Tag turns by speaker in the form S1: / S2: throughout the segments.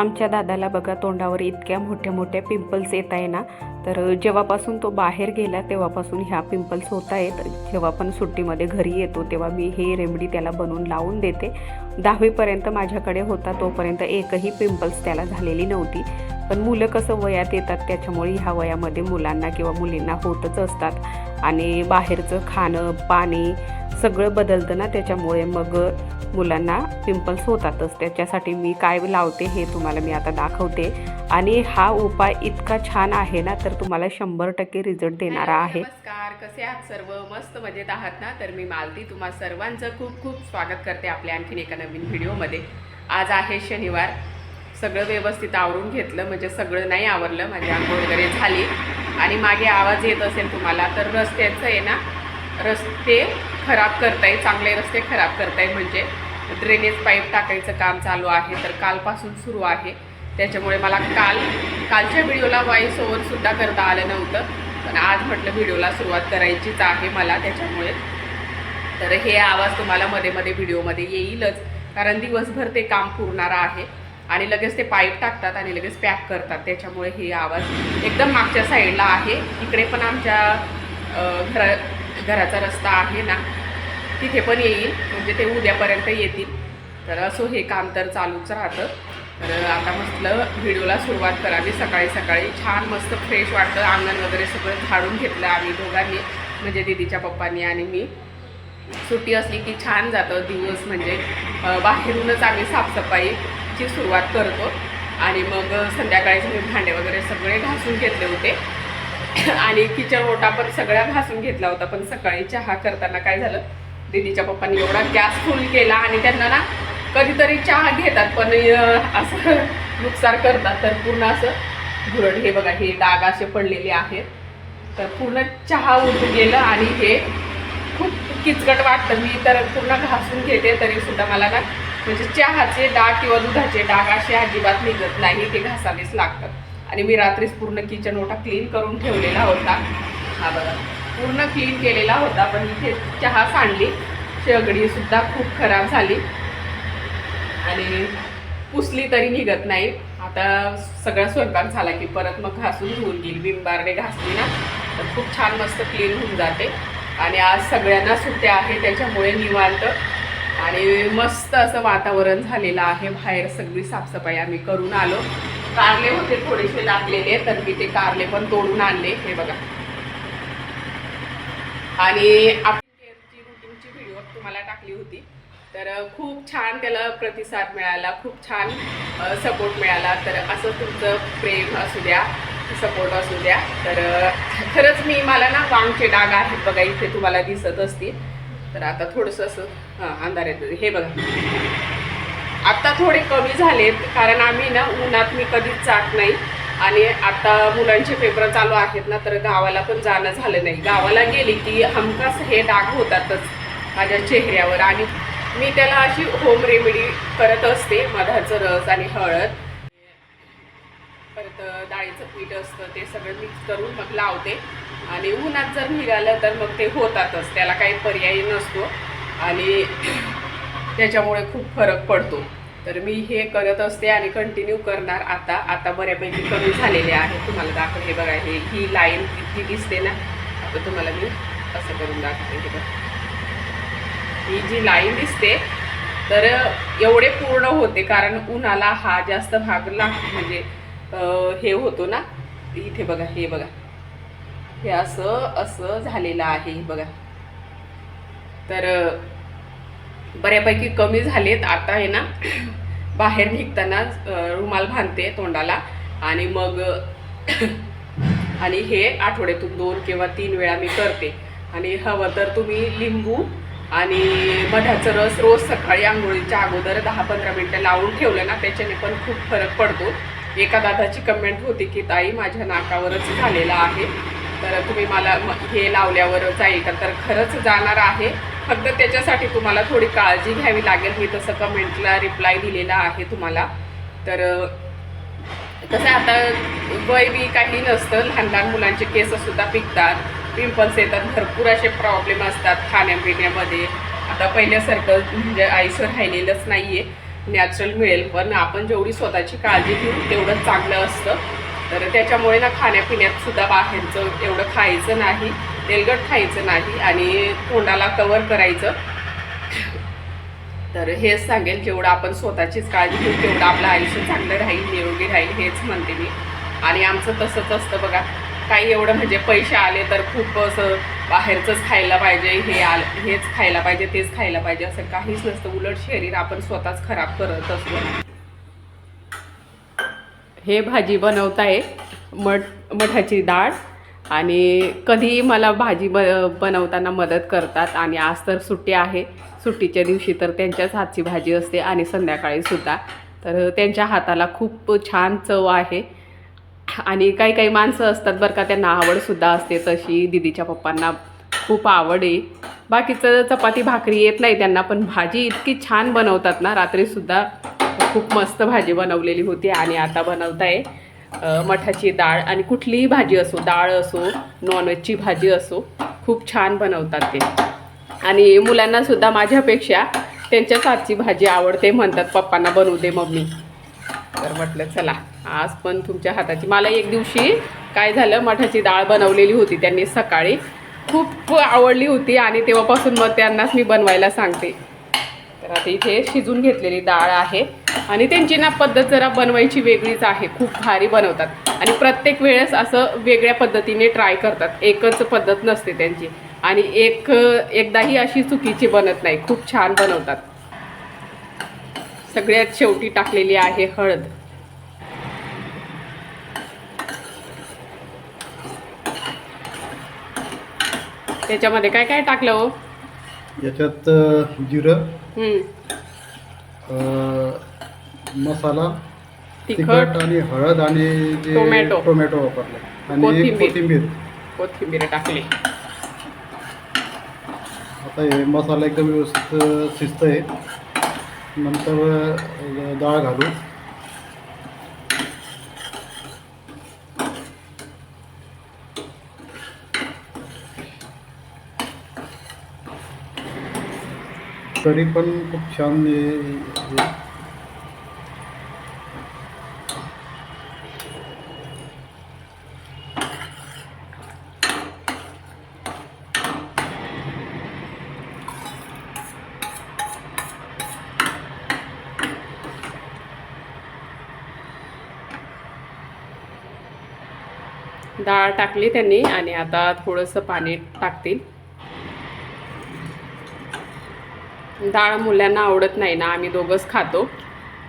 S1: आमच्या दादाला बघा तोंडावर इतक्या मोठ्या मोठ्या पिंपल्स येत आहे ना तर जेव्हापासून तो बाहेर गेला तेव्हापासून ह्या पिंपल्स होत आहेत. जेव्हा पण सुट्टीमध्ये घरी येतो तेव्हा मी हे रेमडी त्याला बनवून लावून देते. दहावीपर्यंत माझ्याकडे होता तोपर्यंत एकही पिंपल्स त्याला झालेली नव्हती. पण मुलं कसं वयात येतात त्याच्यामुळे ह्या वयामध्ये मुलांना किंवा मुलींना होतच असतात. आणि बाहेरचं खाणं पाणी सगळं बदलतं ना त्याच्यामुळे मग मुलांना पिंपल्स होतातच. त्याच्यासाठी मी काय लावते हे तुम्हाला मी आता दाखवते. आणि हा उपाय इतका छान आहे ना तर तुम्हाला शंभर टक्के रिझल्ट देणारा आहे.
S2: नमस्कार. कसे आहात सर्व? मस्त मजेत आहात ना? तर मी मालती तुम्हा सर्वांचं खूप खूप स्वागत करते आपल्या आणखीन एका नवीन व्हिडिओमध्ये. आज आहे शनिवार. सगळं व्यवस्थित आवरून घेतलं म्हणजे सगळं नाही आवरलं माझी आंघोळ वगैरे झाली. आणि मागे आवाज येत असेल तुम्हाला तर रस्त्याचं आहे ना? रस्ते खराब करताय चांगले रस्ते खराब करताय म्हणजे ड्रेनेज पाईप टाकायचं काम चालू आहे तर कालपासून सुरू आहे. त्याच्यामुळे मला काल कालच्या व्हिडिओला वॉइस ओव्हरसुद्धा करता आलं नव्हतं पण आज म्हटलं व्हिडिओला सुरुवात करायचीच आहे मला त्याच्यामुळे. तर हे आवाज तुम्हाला मध्ये मध्ये व्हिडिओमध्ये येईलच कारण दिवसभर ते काम पुरणारं आहे आणि लगेच ते पाईप टाकतात आणि लगेच पॅक करतात. त्याच्यामुळे हे आवाज एकदम मागच्या साईडला आहे. इकडे पण आमच्या घरा घराचा रस्ता आहे ना तिथे पण येईल. म्हणजे ते उद्यापर्यंत येतील. तर असो हे काम तर चालूच राहतं. तर आता म्हटलं व्हिडिओला सुरुवात करावी. सकाळी सकाळी छान मस्त फ्रेश वाटतं. अंगण वगैरे सगळं झाडून घेतलं आम्ही दोघांनी. म्हणजे दीदीच्या पप्पांनी आणि मी. सुट्टी असली की छान जातं दिवस. म्हणजे बाहेरूनच आम्ही साफसफाईची सुरुवात करतो. आणि मग संध्याकाळी मी भांडे वगैरे सगळे घासून घेतले होते. आणि किचन ओटा पण सगळ्या घासून घेतला होता पण सकाळी चहा करताना काय झालं? दीदीच्या पप्पांनी एवढा गॅस फुल केला आणि त्यांना ना कधीतरी चहा घेतात पण असं नुकसान करतात. तर पूर्ण असं घुरड हे बघा हे डाग असे पडलेले आहेत. तर पूर्ण चहा उडून गेलं आणि हे खूप किचकट वाटतं. मी तर पूर्ण घासून घेते तरी सुद्धा मला ना म्हणजे चहाचे डाग किंवा दुधाचे डाग असे अजिबात निघत नाही ते घासावेच लागतात. आणि मी रात्रीच पूर्ण किचन ओटा क्लीन करून ठेवलेला होता. हा बघा पूर्ण क्लीन केलेला होता पण इथे चहा सांडली. शेगडीसुद्धा खूप खराब झाली. आणि पुसली तरी निघत नाही. आता सगळा स्वयंपाक झाला की परत मग घासून धुवून घेईल बिंबारने घासली ना तर खूप छान मस्त क्लीन होऊन जाते. आणि आज सगळ्यांना सुट्ट्या आहे त्याच्यामुळे निवांत. आणि मस्त असं वातावरण झालेलं आहे. बाहेर सगळी साफसफाई आम्ही करून आलो. कारले होते थोडेसे लागलेले तर मी ते कारले पण तोडून आणले. हे बघा. आणि आपण केअरची रुटीनची व्हिडिओ तुम्हाला टाकली होती. तर खूप छान त्याला प्रतिसाद मिळाला खूप छान सपोर्ट मिळाला. तर असं तुमचं प्रेम असू द्या सपोर्ट असू द्या. तर खरंच मी मला ना वांगचे डाग आहेत बघा इथे तुम्हाला दिसत असतील. तर आता थोडंसं असं हां अंधार येतं हे बघा. आत्ता थोडे कमी झालेत कारण आम्ही ना उन्हात मी कधीच जात नाही. आणि आता मुलांचे पेपर चालू आहेत ना तर गावाला पण जाणं झालं नाही. गावाला गेली की हमखास हे डाग होतातच माझ्या चेहऱ्यावर. आणि मी त्याला अशी होम रेमेडी करत असते मधाचं रस आणि हळद. परत डाळीचं पीठ असतं ते सगळं मिक्स करून मग लावते. आणि उन्हात जर निघालं तर मग ते होतातच त्याला काही पर्याय नसतो. आणि त्याच्यामुळे खूप फरक पडतो. तर मी हे करत असते आणि कंटिन्यू करणार आता. आता बऱ्यापैकी कमी झालेले आहे. तुम्हाला दाखव हे बघा हे ही लाईन इतकी दिसते ना? आता तुम्हाला मी असं करून दाखवते हे बघा. ही जी लाईन दिसते तर एवढे पूर्ण होते कारण उन्हाला हा जास्त भाग लाग म्हणजे हे होतो ना? इथे बघा हे बघा. हे असं असं झालेलं आहे बघा. तर बऱ्यापैकी कमी झालेत. आता आहे ना बाहेर निघताना रुमाल बांधते तोंडाला. आणि मग आणि हे आठवड्यातून दोन किंवा तीन वेळा मी करते. आणि हवं तर तुम्ही लिंबू आणि मधाचं रस रोज सकाळी आंघोळीच्या अगोदर दहा पंधरा मिनटं लावून ठेवलं ना त्याच्याने पण खूप फरक पडतो. एका दादाची कमेंट होती की ताई माझ्या नाकावरच झालेला आहे. तर तुम्ही मला हे लावल्यावर जाईल का? तर खरंच जाणार आहे. फक्त त्याच्यासाठी तुम्हाला थोडी काळजी घ्यावी लागेल. मी तसं कमेंटला रिप्लाय दिलेला आहे तुम्हाला. तर कसं आता वय बी काही नसतं. लहान लहान मुलांचे केस सुद्धा पिकतात. पिंपल्स येतात. भरपूर असे प्रॉब्लेम असतात खाण्यापिण्यामध्ये. आता पहिल्यासारखं म्हणजे आयुष्य राहिलेलंच नाही आहे नॅचरल मिळेल. पण आपण जेवढी स्वतःची काळजी घेऊ तेवढं चांगलं असतं. तर त्याच्यामुळे ना खाण्यापिण्यात सुद्धा बाहेरचं एवढं खायचं नाही. तेलकट खायचं नाही आणि तोंडाला कवर करायचं. तर हेच सांगेल जेवढं आपण स्वतःचीच काळजी घेऊ तेवढं आपलं आयुष्य चांगलं राहील निरोगी राहील हेच म्हणते मी. आणि आमचं तसंच असतं बघा. काही एवढं म्हणजे पैसे आले तर खूप असं बाहेरचंच खायला पाहिजे हे आल हेच खायला पाहिजे तेच खायला पाहिजे असं काहीच नसतं. उलट शरीर आपण स्वतःच खराब करत असतो. हे भाजी बनवताय मठ मठाची डाळ. आणि कधीही मला भाजी ब बनवताना मदत करतात आणि आज तर सुट्टी आहे. सुट्टीच्या दिवशी तर त्यांच्याच हातची भाजी असते आणि संध्याकाळीसुद्धा तर त्यांच्या हाताला खूप छान चव आहे. आणि काही काही माणसं असतात बरं का त्यांना आवडसुद्धा असते. तशी दिदीच्या पप्पांना खूप आवड आहे. बाकीचं चपाती भाकरी येत नाही त्यांना पण भाजी इतकी छान बनवतात ना रात्रीसुद्धा खूप मस्त भाजी बनवलेली होती आणि आता बनवताय. आहे मठाची डाळ आणि कुठलीही भाजी असो डाळ असो नॉनव्हेजची भाजी असो खूप छान बनवतात ते. आणि मुलांनासुद्धा माझ्यापेक्षा त्यांच्याच आजची भाजी आवडते म्हणतात पप्पांना बनवू दे मम्मी. तर म्हटलं चला आज पण तुमच्या हाताची. मला एक दिवशी काय झालं मठाची डाळ बनवलेली होती त्यांनी सकाळी. खूप आवडली होती आणि तेव्हापासून मग त्यांनाच मी बनवायला सांगते. तर आता इथे शिजून घेतलेली डाळ आहे. आणि त्यांची ना पद्धत जरा बनवायची वेगळीच आहे. खूप भारी बनवतात. आणि प्रत्येक वेळेस असं वेगळ्या पद्धतीने ट्राय करतात. एकच पद्धत नसते त्यांची. आणि एक एकदाही अशी चुकीची बनत नाही. खूप छान बनवतात. सगळ्यात शेवटी टाकलेली आहे हळद. त्याच्यामध्ये काय काय टाकलं हो?
S3: याच्यात जिरं. मसाला
S2: तिखट
S3: आणि हळद आणि जे
S2: टोमॅटो.
S3: टोमॅटो वापरले. आणि
S2: कोथिंबीर.
S3: कोथिंबीर.
S2: टाकली.
S3: आता हे मसाला एकदम व्यवस्थित अ, शिजतंय. नंतर डाळ घालू. तरी पण खूप छान
S2: डाळ टाकली त्यांनी आणि आता थोडंसं पाणी टाकतील. डाळ मुलांना आवडत नाही ना आम्ही दोघंच खातो.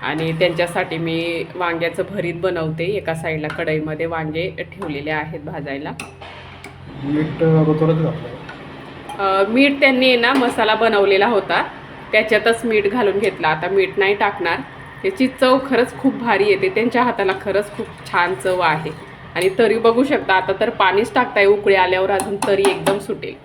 S2: आणि त्यांच्यासाठी मी वांग्याचं भरीत बनवते. एका साईडला कढईमध्ये वांगे ठेवलेले आहेत भाजायला.
S3: मीठ
S2: त्यांनी ना मसाला बनवलेला होता. त्याच्यातच मीठ घालून घेतला. आता मीठ नाही टाकणार. त्याची चव खरंच खूप भारी येते. त्यांच्या हाताला खरंच खूप छान चव आहे. आणि तरी बघू शकता आता तर पाणीच टाकताय. उकळी आल्यावर अजून तरी एकदम सुटेल.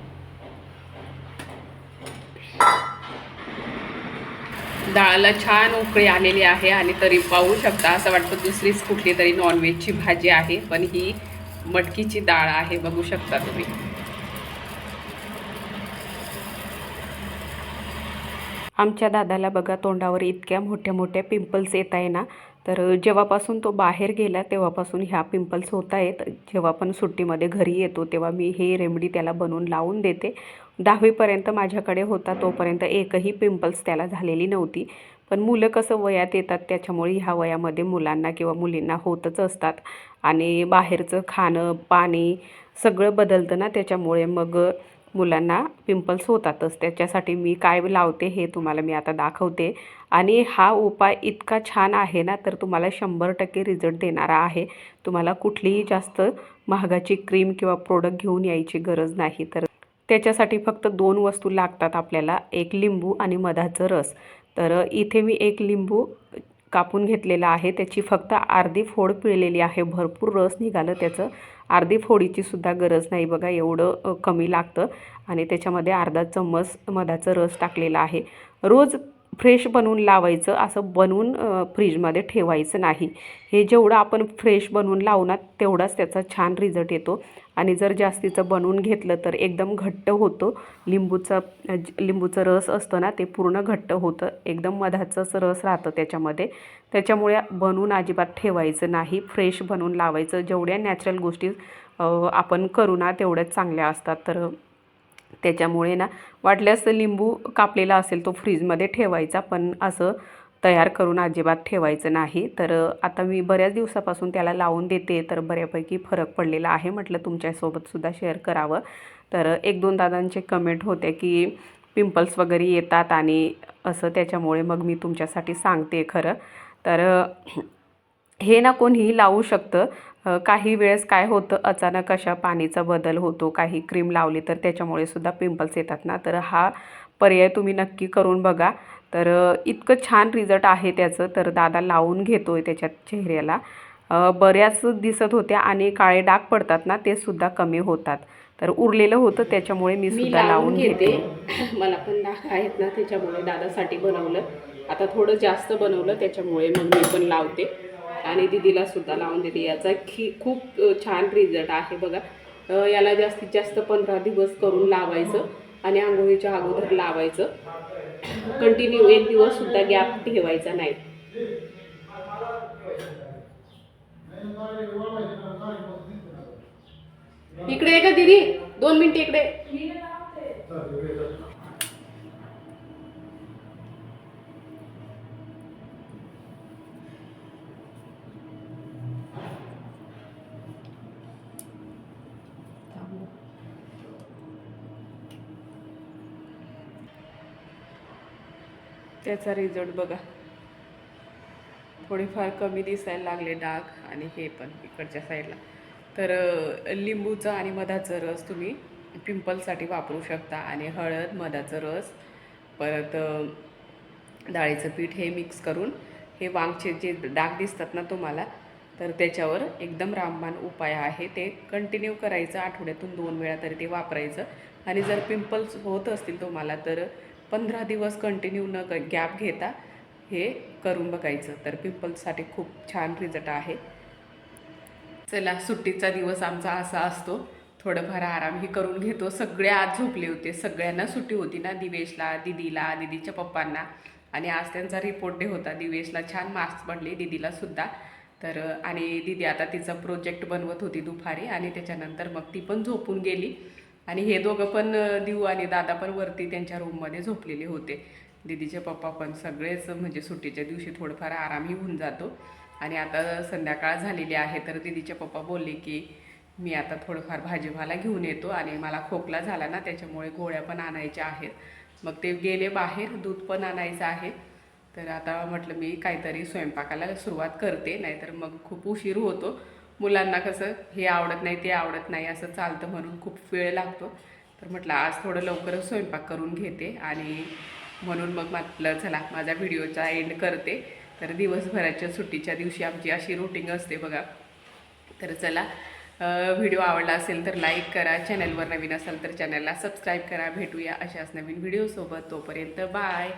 S2: डाळाला छान उकळी आलेली आहे आणि तरी पाहू शकता असं वाटतं दुसरीच कुठली तरी नॉनव्हेजची भाजी आहे पण ही मटकीची डाळ आहे बघू शकता तुम्ही.
S1: आमच्या दादाला बघा तोंडावर इतक्या मोठ्या मोठ्या पिंपल्स येत आहे ना तर जेव्हापासून तो बाहेर गेला तेव्हापासून ह्या पिंपल्स होत आहेत. जेव्हा पण सुट्टीमध्ये घरी येतो तेव्हा मी हे रेमडी त्याला बनवून लावून देते. दहावीपर्यंत माझ्याकडे होता तोपर्यंत एकही पिंपल्स त्याला झालेली नव्हती. पण मुलं कसं वयात येतात त्याच्यामुळे ह्या वयामध्ये मुलांना किंवा मुलींना होतच असतात. आणि बाहेरचं खाणं पाणी सगळं बदलतं ना त्याच्यामुळे मग मुलांना पिंपल्स होतातच. त्याच्यासाठी मी काय लावते हे तुम्हाला मी आता दाखवते. आणि हा उपाय इतका छान आहे ना तर तुम्हाला शंभर टक्के रिझल्ट देणारा आहे. तुम्हाला कुठलीही जास्त महागाची क्रीम किंवा प्रोडक्ट घेऊन यायची गरज नाही. तर त्याच्यासाठी फक्त दोन वस्तू लागतात आपल्याला एक लिंबू आणि मधाचं रस. तर इथे मी एक लिंबू कापून घेतलेला आहे. त्याची फक्त अर्धी फोड पिळलेली आहे. भरपूर रस निघालं त्याचं. अर्धी फोडीची सुद्धा गरज नाही बघा एवढं कमी लागतं. आणि त्याच्यामध्ये अर्धा चम्मच मधाचं रस टाकलेला आहे. रोज फ्रेश बनवून लावायचं असं बनवून फ्रीजमध्ये ठेवायचं नाही. हे जेवढं आपण फ्रेश बनवून लावू ना तेवढाच त्याचा छान रिझल्ट येतो. आणि जर जास्तीचं बनवून घेतलं तर एकदम घट्ट होतं. लिंबूचा लिंबूचं रस असतं ना ते पूर्ण घट्ट होतं. एकदम मधाचंच रस राहतं त्याच्यामध्ये. त्याच्यामुळे बनवून अजिबात ठेवायचं नाही. फ्रेश बनवून लावायचं. जेवढ्या नॅचरल गोष्टी आपण करू ना तेवढ्याच चांगल्या असतात. तर त्याच्यामुळे ना वाटल्यास लिंबू कापलेला असेल तो फ्रीजमध्ये ठेवायचा पण असं तयार करून अजिबात ठेवायचं नाही. तर आता मी बऱ्याच दिवसापासून त्याला लावून देते तर बऱ्यापैकी फरक पडलेला आहे म्हटलं तुमच्यासोबतसुद्धा शेअर करावं. तर एक दोन दादांचे कमेंट होते की पिंपल्स वगैरे येतात आणि असं त्याच्यामुळे मग मी तुमच्यासाठी सांगते खरं. तर हे ना कोणीही लावू शकतं काही वेळेस काय होतं अचानक अशा पाणीचा बदल होतो काही क्रीम लावली तर त्याच्यामुळे सुद्धा पिंपल्स येतात ना. तर हा पर्याय तुम्ही नक्की करून बघा. तर इतकं छान रिझल्ट आहे त्याचं. तर दादा लावून घेतो आहे त्याच्या चेहऱ्याला. बऱ्याच दिसत होत्या आणि काळे डाग पडतात ना ते सुद्धा कमी होतात. तर उरलेलं होतं त्याच्यामुळे मी
S2: मी
S1: सुद्धा लावून घेते.
S2: मला पण डाग आहेत ना त्याच्यामुळे दादासाठी बनवलं. आता थोडं जास्त बनवलं त्याच्यामुळे मग मी पण लावते. आणि दिदीला सुद्धा लावून देते याचा खी खूप छान रिझल्ट आहे बघा. याला जास्तीत जास्त पंधरा दिवस करून लावायचं आणि आंघोळीच्या अगोदर लावायचं. कंटिन्यू एक दिवस सुद्धा गॅप ठेवायचा नाही. इकडे आहे का दीदी. दोन मिनिट इकडे. त्याचा रिझल्ट बघा. थोडेफार कमी दिसायला लागले डाग आणि हे पण इकडच्या साईडला तर लिंबूचा आणि मधाचा रस तुम्ही पिंपलसाठी वापरू शकता आणि हळद मधाचा रस परत डाळीचं पीठ हे मिक्स करून हे वांगचे जे डाग दिसतात ना तुम्हाला तर त्याच्यावर एकदम रामबाण उपाय आहे. ते कंटिन्यू करायचं आठवड्यातून दोन वेळा तरी ते वापरायचं. आणि जर पिंपल्स होत असतील तुम्हाला तर पंधरा दिवस कंटिन्यू न गॅप घेता हे करून बघायचं. तर पिंपल्ससाठी खूप छान रिझल्ट आहे. चला सुट्टीचा दिवस आमचा असा असतो. थोडंफार आरामही करून घेतो. सगळे आज झोपले होते. सगळ्यांना सुट्टी होती ना दिवेशला दिदीला दिदीच्या पप्पांना. आणि आज त्यांचा रिपोर्ट डे होता. दिवेशला छान मार्क्स पडले दिदीला सुद्धा. तर आणि दिदी आता तिचा प्रोजेक्ट बनवत होती दुपारी. आणि त्याच्यानंतर मग ती पण झोपून गेली. आणि हे दोघं पण दिऊ आणि दादा पण वरती त्यांच्या रूममध्ये झोपलेले होते. दिदीचे पप्पा पण सगळेच म्हणजे सुट्टीच्या दिवशी थोडंफार आरामही होऊन जातो. आणि आता संध्याकाळ झालेली आहे तर दिदीचे पप्पा बोलले की मी आता थोडंफार भाजीपाला घेऊन येतो आणि मला खोकला झाला ना त्याच्यामुळे गोळ्या पण आणायच्या आहेत. मग ते गेले बाहेर दूध पण आणायचं आहे. तर आता म्हटलं मी काहीतरी स्वयंपाकाला सुरुवात करते नाहीतर मग खूप उशीर होतो. मुलांना कसं हे आवडत नाही ते आवडत नाही असं चालतं म्हणून खूप वेळ लागतो. तर म्हटलं आज थोडं लवकरच स्वयंपाक करून घेते आणि म्हणून मग म्हटलं चला माझा व्हिडिओचा एंड करते. तर दिवसभराच्या सुट्टीच्या दिवशी आमची अशी रुटीन असते बघा. तर चला व्हिडिओ आवडला असेल तर लाईक करा. चॅनलवर नवीन असाल तर चॅनलला सबस्क्राईब करा. भेटूया अशाच नवीन व्हिडिओसोबत तोपर्यंत बाय